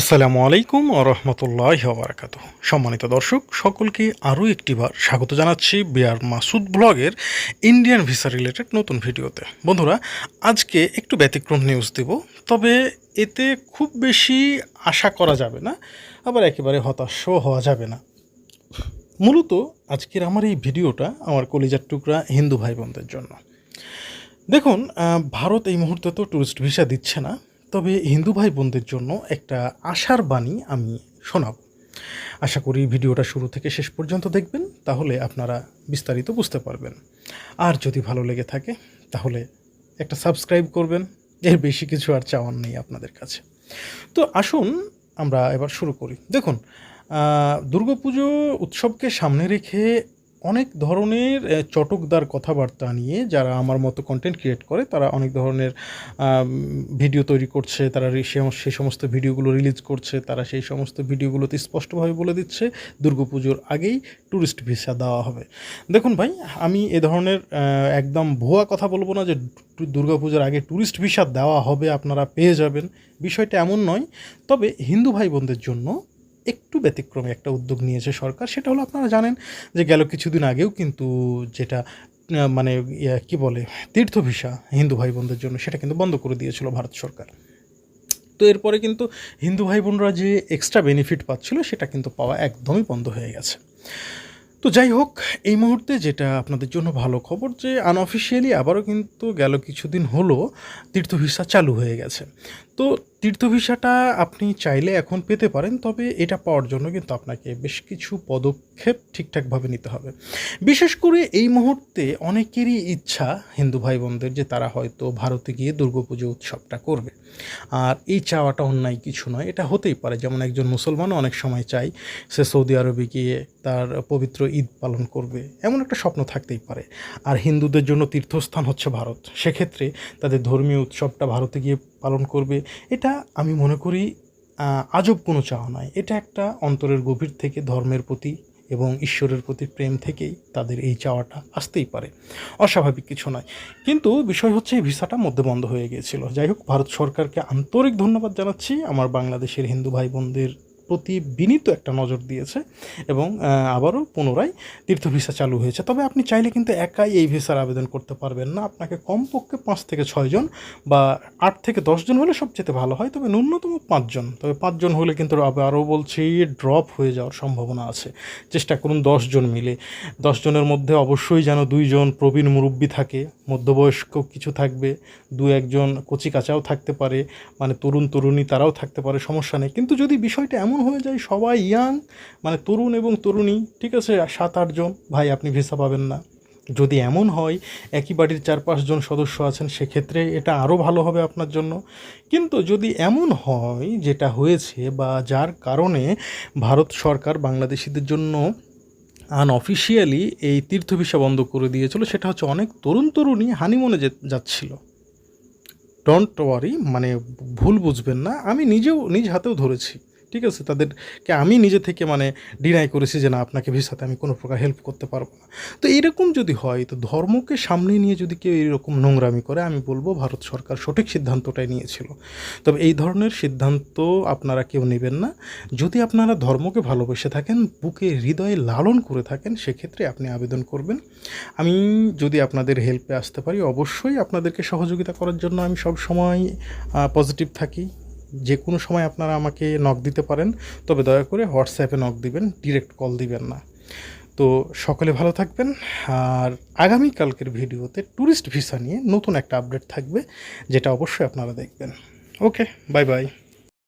আসসালামু আলাইকুম রহমতুল্লাহ বারাকাত সম্মানিত দর্শক, সকলকে আরও একটিবার স্বাগত জানাচ্ছি বিআর মাসুদ ব্লগের ইন্ডিয়ান ভিসা রিলেটেড নতুন ভিডিওতে। বন্ধুরা, আজকে একটু ব্যতিক্রম নিউজ দেব, তবে এতে খুব বেশি আশা করা যাবে না, আবার একেবারে হতাশও হওয়া যাবে না। মূলত আজকের আমার এই ভিডিওটা আমার কলিজার টুকরা হিন্দু ভাই বোনদের জন্য। দেখুন ভারত এই মুহূর্তে তো ট্যুরিস্ট ভিসা দিচ্ছে না তবে হিন্দু ভাই বোনদের জন্য একটা আশার বাণী আমি শোনাব। আশা করি ভিডিওটা শুরু থেকে শেষ পর্যন্ত দেখবেন, তাহলে আপনারা বিস্তারিত বুঝতে পারবেন। আর যদি ভালো লেগে থাকে, তাহলে একটা সাবস্ক্রাইব করবেন, এর বেশি কিছু আর চাওয়ার নেই আপনাদের কাছে। তো আসুন, আমরা এবার শুরু করি। দেখুন দুর্গাপুজো উৎসবকে সামনে রেখে অনেক ধরনের চটকদার কথাবার্তা নিয়ে যারা আমার মতো কন্টেন্ট ক্রিয়েট করে, তারা অনেক ধরনের ভিডিও তৈরি করছে, তারা সেই সমস্ত ভিডিওগুলো রিলিজ করছে, তারা সেই সমস্ত ভিডিওগুলোতে স্পষ্টভাবে বলে দিচ্ছে, দুর্গাপুজোর আগেই ট্যুরিস্ট ভিসা দেওয়া হবে। দেখুন ভাই, আমি এ ধরনের একদম ভুয়া কথা বলব না যে দুর্গাপুজোর আগে ট্যুরিস্ট ভিসা দেওয়া হবে, আপনারা পেয়ে যাবেন। বিষয়টা এমন নয়, তবে হিন্দু ভাই বোনদের জন্য একটু ব্যতিক্রমী একটা উদ্যোগ নিয়েছে সরকার। সেটা হলো আপনারা জানেন যে গেল কিছুদিন আগেও কিন্তু যেটা মানে কি বলে, তীর্থ ভিসা হিন্দু ভাই বোনদের জন্য সেটা কিন্তু বন্ধ করে দিয়েছিল ভারত সরকার। তো এরপরে কিন্তু হিন্দু ভাই বোনরা যে এক্সট্রা বেনিফিট পাচ্ছিল সেটা কিন্তু পাওয়া একদমই বন্ধ হয়ে গেছে। তো যাই হোক, এই মুহূর্তে যেটা আপনাদের জন্য ভালো খবর যে আনঅফিসিয়ালি আবারও কিন্তু গেল কিছুদিন হলো তীর্থ ভিসা চালু হয়ে গেছে। তো তীর্থ ভিসাটা আপনি চাইলে এখন পেতে পারেন, তবে এটা পাওয়ার জন্য কিন্তু আপনাকে বেশ কিছু পদক্ষেপ ঠিকঠাকভাবে নিতে হবে। বিশেষ করে এই মুহূর্তে অনেকেরই ইচ্ছা, হিন্দু ভাই বোনদের যে তারা হয়তো ভারতে গিয়ে দুর্গাপুজো উৎসবটা করবে। আর এই চাওয়াটা অন্যায় কিছু নয়, এটা হতেই পারে। যেমন একজন মুসলমানও অনেক সময় চাই সে সৌদি আরবে গিয়ে তার পবিত্র ঈদ পালন করবে। এমন একটা স্বপ্ন থাকতেই পারে। আর হিন্দুদের জন্য তীর্থস্থান হচ্ছে ভারত। সেক্ষেত্রে তাদের ধর্মীয় উৎসবটা ভারতে গিয়ে পালন করবে। এটা আমি মনে করি আজব কোনো চাওয়া নয় এটা একটা অন্তরের গভীর থেকে ধর্মের প্রতি এবং ঈশ্বরের প্রতি প্রেম থেকেই তাদের এই চাওয়াটা আসতেই পারে। অস্বাভাবিক কিছু নয়। কিন্তু বিষয় হচ্ছে, এই ভিসাটা মধ্যে বন্ধ হয়ে গিয়েছিল। যাই হোক, ভারত সরকারকে আন্তরিক ধন্যবাদ জানাচ্ছি। আমার বাংলাদেশের হিন্দু ভাই বোনদের প্রতি বিনীত একটা নজর দিয়েছে এবং আবারও পুনরায় তীর্থ ভিসা চালু হয়েছে। তবে আপনি চাইলে কিন্তু একাই এই ভিসার আবেদন করতে পারবেন না। আপনাকে কমপক্ষে পাঁচ থেকে ছয়জন বা আট থেকে দশজন হলে সবচেয়ে ভালো হয়, তবে ন্যূনতম পাঁচজন তবে পাঁচজন হলে কিন্তু আরও বলছি ড্রপ হয়ে যাওয়ার সম্ভাবনা আছে। চেষ্টা করুন দশজন মিলে। দশজনের মধ্যে অবশ্যই যেন দুইজন প্রবীণ মুরব্বী থাকে, মধ্যবয়স্ক কিছু থাকবে, দু একজন কচি কাচাও থাকতে পারে মানে তরুণ তরুণী তারাও থাকতে পারে, সমস্যা নেই। কিন্তু যদি বিষয়টা এমন হয়ে যায়, সবাই ইয়াং মানে তরুণ এবং তরুণী, ঠিক আছে? সাত আটজন ভাই, আপনি ভিসা পাবেন না। যদি এমন হয়, একই বাড়ির চার পাঁচজন সদস্য আছেন, সেক্ষেত্রে এটা আরও ভালো হবে আপনার জন্য। কিন্তু যদি এমন হয়, যেটা হয়েছে বা যার কারণে ভারত সরকার বাংলাদেশিদের জন্য আনঅফিসিয়ালি এই তীর্থ ভিসা বন্ধ করে দিয়েছিল, সেটা হচ্ছে অনেক তরুণ তরুণী হানিমুনে যাচ্ছিল। ডোন্ট ওয়ারি মানে ভুল বুঝবেন না। আমি নিজেও, নিজ হাতেও ধরেছি। ঠিক আছে? তাদেরকে আমি নিজে থেকে মানে ডিনাই করেছি যে না, আপনাকে ভিসাতে আমি কোনো প্রকার হেল্প করতে পারব না। তো এরকম যদি হয়, তো ধর্মকে সামনে নিয়ে যদি কেউ এরকম নোংরামি করে, আমি বলব ভারত সরকার সঠিক সিদ্ধান্তটাই নিয়েছিল। তবে এই ধরনের সিদ্ধান্ত আপনারা কেউ নেবেন না। যদি আপনারা ধর্মকে ভালোবেসে থাকেন, বুকে হৃদয়ে লালন করে থাকেন, সেক্ষেত্রে আপনি আবেদন করবেন। আমি যদি আপনাদের হেল্পে আসতে পারি, অবশ্যই আপনাদেরকে সহযোগিতা করার জন্য আমি সব সময় পজিটিভ থাকি। যে কোনো সময় আপনারা আমাকে নক দিতে পারেন, তবে দয়া করে হোয়াটসঅ্যাপে নক দিবেন ডিরেক্ট কল দিবেন না। তো সকলে ভালো থাকবেন, আর আগামীকালকের ভিডিওতে ট্যুরিস্ট ভিসা নিয়ে নতুন একটা আপডেট থাকবে, যেটা অবশ্যই আপনারা দেখবেন। Okay bye bye